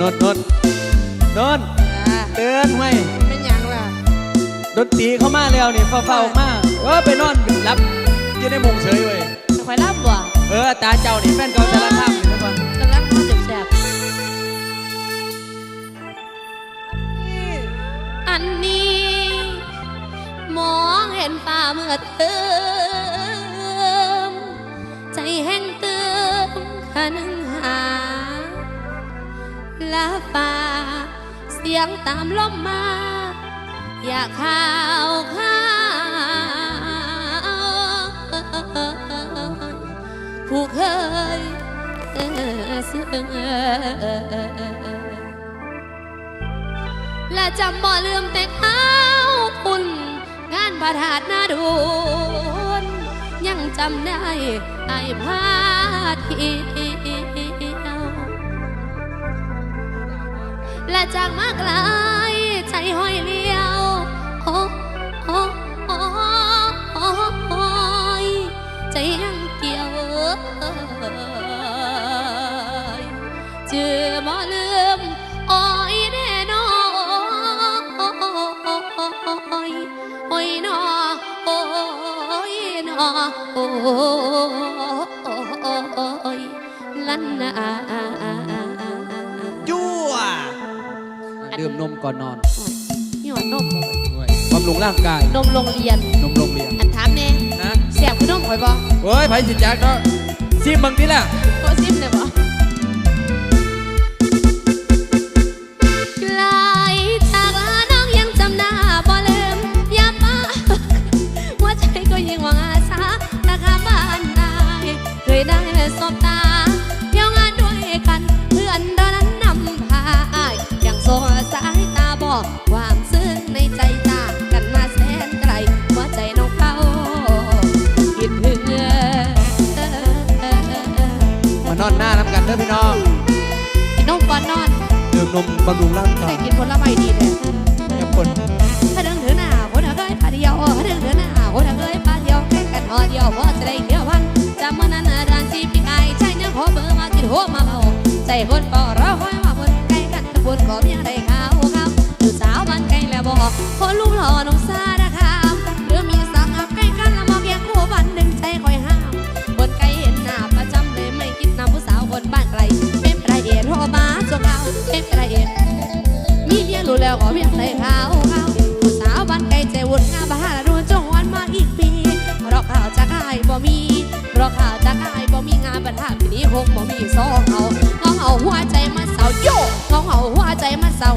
นนนนนนอ่าเตือนไว้เป็นหยังล่ะดนตรีเข้ามาแล้วนี่เฝ้าๆมาเออไปนอนรับอยู่ในมุงเฉยเว้ยคอยรับบ่เออตาเจ้านี่แฟนเก่าสารคามนี่แล้วก่อนกำลังมาแสบๆอันนี้ มองเห็นฟ้าเมื่อเติม ใจแห้งเติมคันาลาฟ้าเสียงตามลมมา อยากข่าวข่าวผู้เคยซึ้งและจำบ่ลืมแต่ข้าวปุ่น งานประทาดนาดูนยังจำได้ไอ้พาที และจากมากลายใจห้อยเลี้ยวโอ้โอ้โอ้โอ้ยใจยังเกี่ยวเจอบ่ลืมโอ้ยแน่นอนโอ้ยโอ้ยนอโอ้ยนอโอ้ยลันนา ก่อนนอนนี่หวานนมบ่เว้ยบำรุงร่างกาย นมโรงเรียน นมโรงเรียน อันถามแน่นะแสบคือนมข่อยบ่เฮ้ยไผสิจักเนาะซิมบางทีล่ะโอซิมได้บ่ไกลจากลาน้องยังจำหน้าบ่ลืมอย่ามาหัวใจก็ยังหวังอาสาราคาบ้านนายเคยได้สบตา นมบำรุงร่างกาได้ยกินผลไม้ดีแท้แอปเปิ้ลถ้าเดินถือหน้าคนเคยพาเดียวถ้าเดินถือหน้าคนเคยพาเดียวแค่กันหอเดียวพอจะได้เกี่ยวพันจำเมื่อนั้นร้านซีปีไก่ใช่เนี่ยขอเบอร์มาติดหัวมาเบาใจคนปอเราคอยมาบนไก่กันตะบนขอเมียได้ข้าวครับลูกสาวบ้านไก่แล้วบอกคนลูกหล่อน้องซาด มาส่งเขาเป็นไรเอ็นมีเมียรู้แล้วก็เพียงเลยข่าเขาสาวบ้านไกลใจวุ่นงานบ้านรู้จงวันมาอีกปีเพราะข่าวจะกายบ่มีเพราะข่าวจะกายบ่มีงานบรรทัดปีนี้คงบ่มีสองเขางองเอาหัวใจมาเสาโยงองเอาหัวใจมาเสา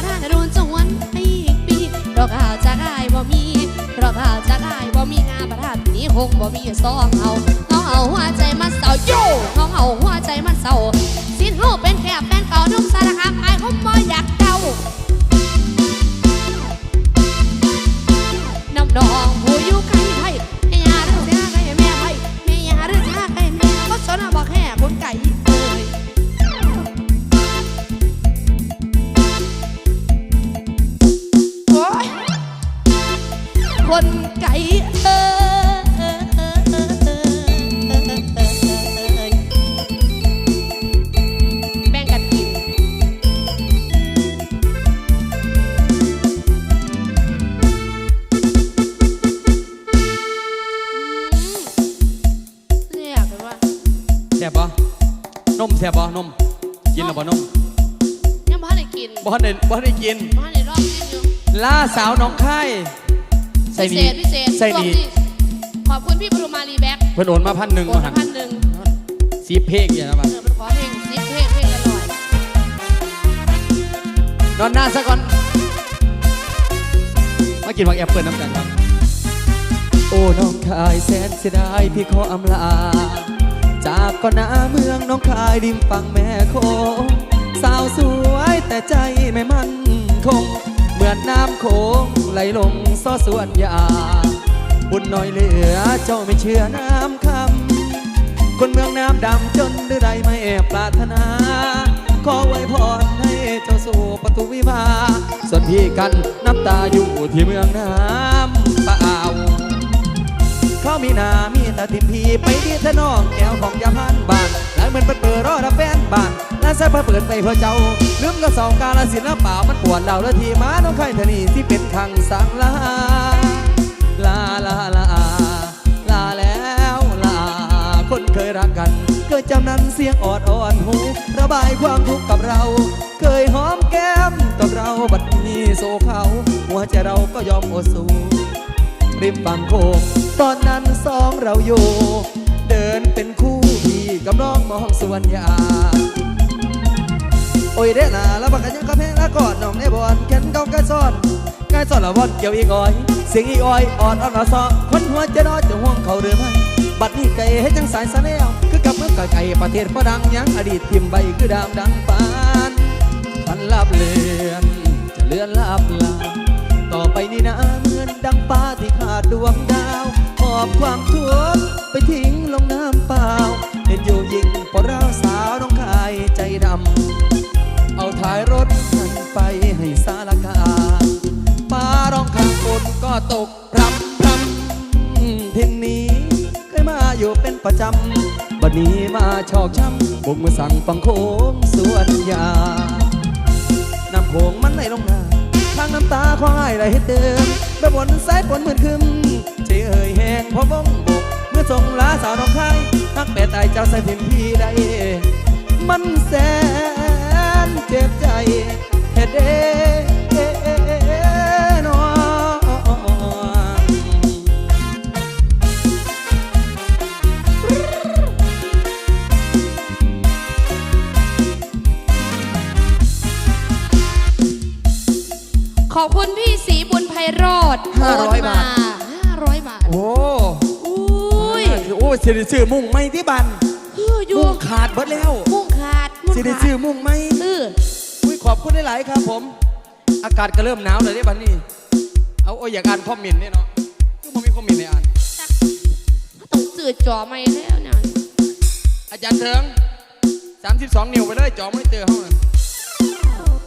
ใจบุญงานบ้าโดนจวนให้อีกปีเพราะข่าวจากอายบ่มีเพราะข่าวจากอายบ่มีงานบ้านปีนี้คงบ่มีสองเอาเอาเอาหัวใจมาเศร้าโย่เอาเอาหัวใจมาเศร้าสิ้นเฮาเป็นแค่แฟนเก่านุ่มสารคามอายผมบ่อยากเดาน้ำดองผู้อยู่ไกล ไก่เอ้ยแบ่งกันกิน เนี่ยเป็นว่าแซ่บบ่นมแซ่บบ่นม กินแล้วบ่นมยังบ้านได้กินบ่ได้บ่ได้กินบ้านได้รอบกินอยู่ล่าสาวน้องค่ายใส่ พิดีเศษพิเศษใส่ช่วงดีนี้ขอบคุณพี่ปรุมารีแบ็คเพิ่นโอนมาพันหนึ่งโอนมาหัมานพันหนึ่งสีเพกอย่างนั้นบัดเออเป็นขอเพลงซิปเพลงเพลงละหน่อยนอนหน้าซะก่อน มากินผักแอปเปิลน้ำกันครับ โอ้น้องคายแสนเสียดายพี่ขออำลา จากก่อนหน้าเมืองน้องคายริมฝั่งแม่โคงสาวสวยแต่ใจไม่มั่นคงเหมื อนน้ำโขงไหลลงซ้อสวนยา บุญน้อยเหลือเจ้าไม่เชื่อน้ำคำ คนเมืองน้ำดำจนหรือใดไม่ปรารถนา ขอไว้พรให้เจ้าสู่ประตูวิวา ส่วนพี่กันน้ำตาอยู่ที่เมืองน้ำเปล่าเขามีนามีตาทิมพีไปดีทะน้องแก้วของยาพันบานหลังเหมือนเปิดเปิดรอรับแฟนบาน และใส่เปิดไปเพื่อเจ้า ลืมก็สองกาลสินแล้วเปล่ามันปวดเราแล้วทีมาน้องไข่ธนีที่เป็นขังสังลาลาลาลาลาแล้วลา คนเคยรักกัน เคยจำนั้นเสียงออดอ่อนหู ระบายความทุกข์กับเรา เคยหอมแก้มกับเราบัดนี้โซเขา หัวใจเราก็ยอมอดสู้ริมฝั่งโขงตอนนั้นสองเราอยู่ เดินเป็นคู่พี่กับน้องมองสวนยา โอ้ยเด้นาแล้วบักกันยังกระเพงละก่อนน้องในบอนแขนเก้ากระซ่อนกายซ่อนละวอนเกี่ยวอีกอ้อย เสียงอีอ้อยอ่อนอ่อนละซอคนหัวจะนอนจะห่วงเขาหรือไม่บัดนี้ไก่ให้จังสายสะแล้วคือกับเมื่อไก่ไก่ประเทศพอดังยังอดีตทิมใบคือดามดังปานพันลับเลือนจะเลือนลับลาต่อไปนี้นะเหมือนดังฟ้าที่ขาดดวงดาวหอบความทุกข์ไปทิ้งลงน้ำเปล่าเห็นอยู่ยิ่งพอเราสาวน้องคายใจดำ เอายรถหันไปให้สารกาป้าร้องข้างฝนก็ตกพรำพรำทินนี้เคยมาอยู่เป็นประจำบัดนี้มาชอกช้ำบุกมือสั่งฟังโค้งสวนยาน้ำโขงมันไหลลงนาทางน้ำตาควายไหลเติมแบบนสายฝนมืดคึมใจเอ่ยแหงพราะวงบกเมื่อทรงลาสาวน้องคายทักเป็ดไอเจ้าใส่พิมพี่ได้มันแสน เจ็บใจเฮ็ดเด้นอขอบคุณพี่สีบุญไพโรธห้าร้อยบาทห้าร้อยบาท โอ้อุ้ยโอ้สิได้ซื้อมุ่งไม่ที่บันคืออยู่มุ่งขาดเบิดแล้ว มุ่งขาดมุ่งสิได้ขาดซื้อมุ่งไม่ อออุ้ยขอบคุณหลาย ๆ ครับผม อากาศก็เริ่มหนาวเลยได้บัดนี้ เอาโอ้ยอยากอ่านคอมเมนต์เนี่ยเนาะคือมันมีคอมเมนต์ในอ่าน ต้องจืดจอไม่แล้วเนี่ยอาจารย์เถิง32 นิ้วไปเลยจอไม่เจอเขาน่ะ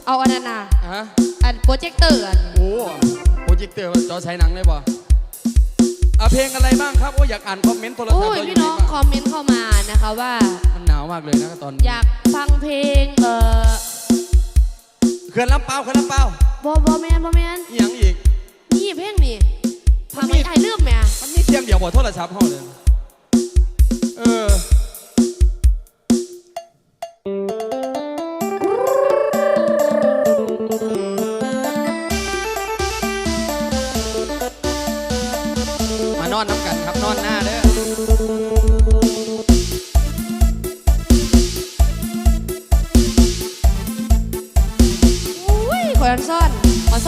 เอาอันนั้นน่ะฮะ อันโปรเจคเตอร์อันโอ้โปรเจคเตอร์จอใช้หนังเลยบ่เอาเพลงอะไรบ้างครับโอ้ยอยากอ่านคอมเมนต์โทรศัพท์โอ้ยเราอยู่พี่ไหนน้องบ้างคอมเมนต์เข้ามานะคะว่า มันหนาวมากเลยนะตอนนี้อยากฟังเพลงเอ่อ เขื่อนลำเปาเขื่อนลำเปาบอบอแมนบอแมนอีหยังอีก นี่เพลงนี่พาไม่ไอ้เริ่มแหม่มันมีเทียมเดียวบ่โทรศัพท์เฮาเลย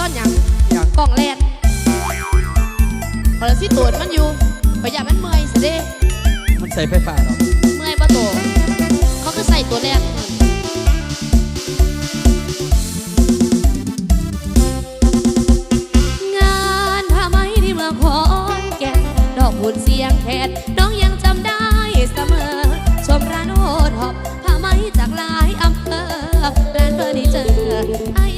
อซ่อนหยังอย่างกล่องแลนขอละสิตูดมันอยู่ประหยัดมันเมื่อยสิเด้มันใส่ไฟฟ้าหรอเมื่อยปะโตเขาก็ใส่ตัวแรกงานผ้าไหมที่เมืองขอนแก่นดอกหุ่นเสียงแคนน้องยังจำได้เสมอ ชมร้านโอทอปผ้าไหมจากหลายอำเภอแบรนด์เฟอร์นิเจอร์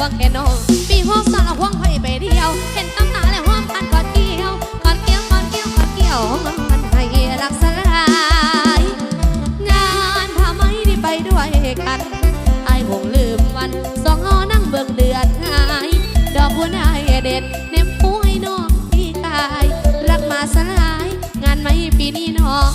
วงแขนน้องปีหกสองละควงไผ่ไปเดียว เห็นตั้งตาและห้อมกันกอดเกี่ยวกอดเกี่ยวกอดเกี่ยวกอดเกี่ยวมันให้รักสลายงานผ้าไหมที่ไปด้วยกันไอ้ายคงลืมวันสองเอนั่งเบิ่งเดือนหายดอกบัวได้เด็ดเน็บหูให้น้องพี่กาย รักมาสลาย งานไม่ปีนี้น้อง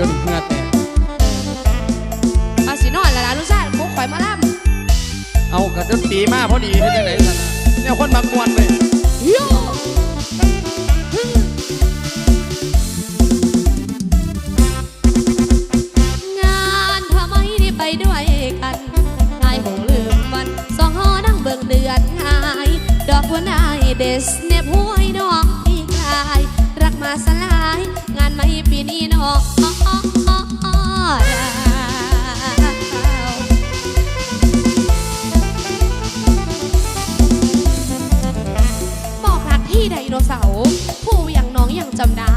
จนเหงื่อแตกมาสินอนละลาะลูกชายกูข่อยมาล่ำเอากระดนตีมาพอดีเฮ็ดจังได๋ล่เนี่ยคนมากวนเลยโงานทำไมได้ไปด้วยกันอายบ่ลืมวันสองหอนั่งเบิ่เดือนหายดอกบัวนายเดสเนบห้วยน้องพี่กายรักมาสลาย งานไม่ปีนี้นอก บอกรักที่ไดโนเสาร์ผู้อย่างน้องยังจำได้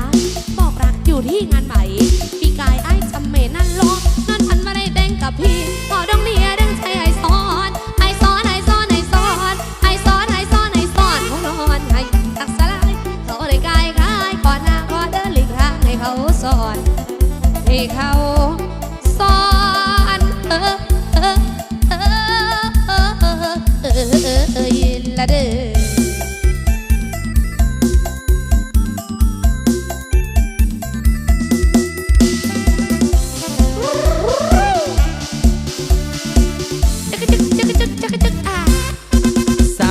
บอกรักอยู่ที่งานไหมปีกายไอ้ายจำเมนั่นโลกนั่นพันมาได้แดงกับพี่พอดองเนีย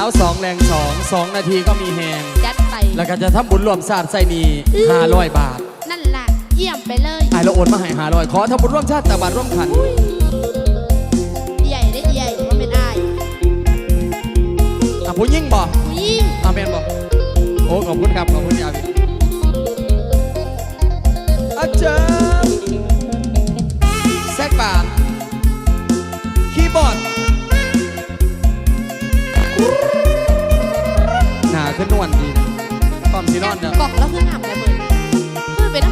าวสองแรงสองสองนาทีก็มีแหงยัดไป แล้วก็จะทำบุญรวมศาสตร์ไซนีห้าร้อยบาทนั่นแหละเยี่ยมไปเลยไอ้เราโอนมาให้ห้าร้อยขอทำบุญร่วมชาติตะบันร่วมขันใหญ่ได้ใหญ่ก็เป็นอายอะผู้ยิ่งบอกผู้หญิงอาเมนบอกโอ้ขอบคุณครับขอบคุณยาวิอาจารย์แซกบาทคีย์บอร์ด ที่นอนเนี่ยกล่องแล้วคืองามแต่มือเพื่อไปน้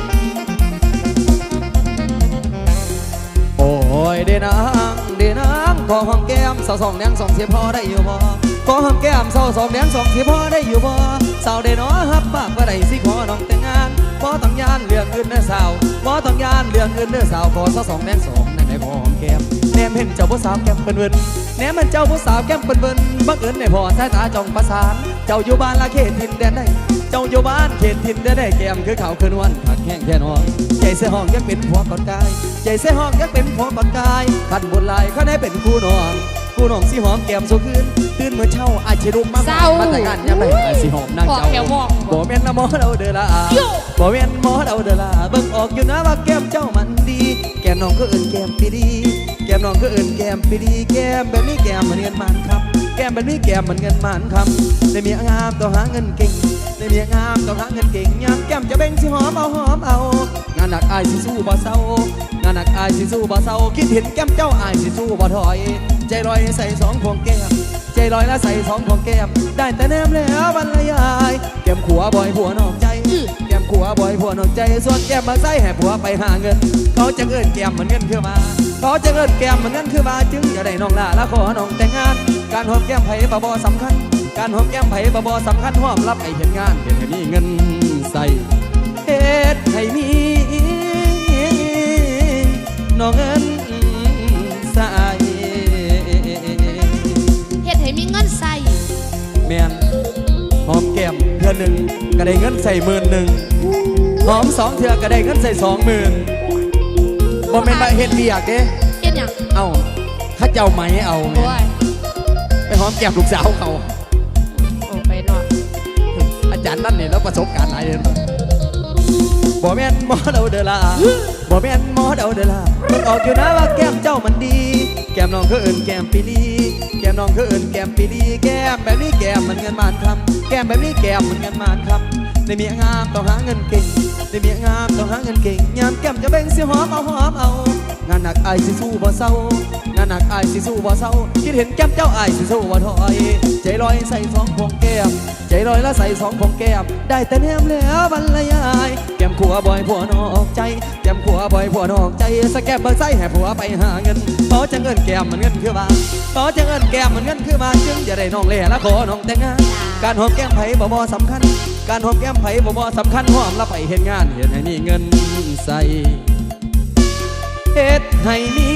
โอ้ยเดนางเดนางขอหอมแก้มสาวสองแดงสองเสียพอได้อยู่บ่ขอหอมแก้มสาวสองแดงสองเสียพอได้อยู่บ่สาวเดนอฮับปากว่าได้สิขอน้องแต่งงานบ่ต้องยานเรื่องอื่นเด้อสาวบ่ต้องยานเรื่องอื่นเด้อสาวขอสาวสองแดงสองนั่นได้ขอหอมแก้มแนมเห็นเจ้าผู้สาวแก้มเปิ้นเวิน แนมมันเจ้าผู้สาวแก้มเปิ้นเวินบังเอิญได้พอสายตาจ้องประสาน เจ้าอยู่บ้านละเขตทินแดนใดเจ้าอยู่บ้านเขตทินแดนใดแก้มคือเขาคือนวลผักแห้งแค่นอนใจเสียห้องยังเป็นผัวก่อนกายใจเสียห้องยังเป็นผัวก่อนกายขันบนไหลายเขาได้เป็นคู่นองคู่นองสิหอมแก้มสุคืนตื่นเมื่อเช้าอาจจะรุมมามาแต่งงานยังไงอาจสิหอมนางำบอกเจ้าแถวมองบ่แม่นนะหมอเราเด้อละโย่บ่แม่นหมอเราเด้อละเบิ่งออกอยู่นะว่าแก้มเจ้ามันดี แก้มน้องก็เอิ้นแก้มปีดีแก้มน้องก็เอิ้นแก้มปีดีแก้มแบบนี้แก้มเหมือนเงินมันครับแก้มแบบนี้แก้มเหมือนเงินมันครับในเมียงามต้องหาเงินเก่งในเมียงามต้องหาเงินเก่งยามแก้มจะเบ่งสิหอมเอาหอมเอางานหนักอายสิสู้บ่เศร้างานหนักอายสิสู้บ่เศร้าคิดเห็นแก้มเจ้าอายสิสู้บ่ถอย ใจลอยใส่สองพวงแก้มใจลอยและใส่สองพวงแก้มได้แต่แนมแล้วบรรยายแก้มขัวบ่อยผัวนอกใจแก้มขัวบ่อยผัวนอกใจส่วนแก้มมาใส่แห่ผัวไปหาเงิน เขาจะเอิ้นแก้มเหมือนเงินคือมา ขาจะเอิ้นแก้มเหมือนเงินคือมาจึงจะได้น้องลาและขอน้องแต่งงาน การหอมแก้มไผ่บ่บ่สำคัญ การหอมแก้มไผ่บ่บ่สำคัญหอมรับไอ้เห็นงานเห็นให้มีเงินใส่เฮ็ดให้มีน้องเงินใส่เฮ็ดให้มีเงินใส่แมนหอมแก้มเทือหนึ่งก็ได้เงินใส่หมื่นหนึ่งหอมสองเทือก็ได้เงินใส่สองหมื่น บ่แม่นมาเฮ็ดเบียกเด้เฮ็ดหยังเอ้าข้าเจ้าไหมเอาแม่โอ้ยไปหอมแก้มลูกสาวเขาโอ้ไปนอนอาจารย์นั่นนี่แล้วประสบการณ์หลายเดือนบ่แม่นหมอเดาเดอลาบ่แม่นหมอเดาเดอลามันออกอยู่นะว่าแก้มเจ้ามันดี แก้มน้องคือเอิ้นแก้มปีลีแก้มน้องคือเอิ้นแก้มปีลีแก้มแบบนี้แก้มมันเงินมานคำแก้มแบบนี้แก้มมันเงินมานคำในเมียงามต้องหาเงินเก่ง ในเมียงามต้องหาเงินเก่งยามแก้มจะเบ่งสิหอมเอาหอมเอา งานหนักอายสิสู้บ่เศร้างานหนักอายสิสู้บ่เศร้าคิดเห็นแก้มเจ้าอายสิสู้บ่ถอยใจลอยใส่สองพวงแก้มใจลอยแล้วใส่สองพวงแก้มได้แต่แนมแล้วบรรยายแก้มขัวบ่อยผัวนอกใจแก้มขัวบ่อยผัวนอกใจสแกมเบอร์ไส้แห่ผัวไปหาเงินขอจะเงินแก้มมันเงินคือมาขอจะเงินแก้มมันเงินคือมาจึงจะได้น้องเล่และขอน้องแต่งงานการหอมแก้มไผ่บ่บ่สำคัญ การหอมแก้มไผ่บ่บ่สำคัญหอมละไปเห็นงานเห็นให้มีเงินใส่เฮ็ดให้มี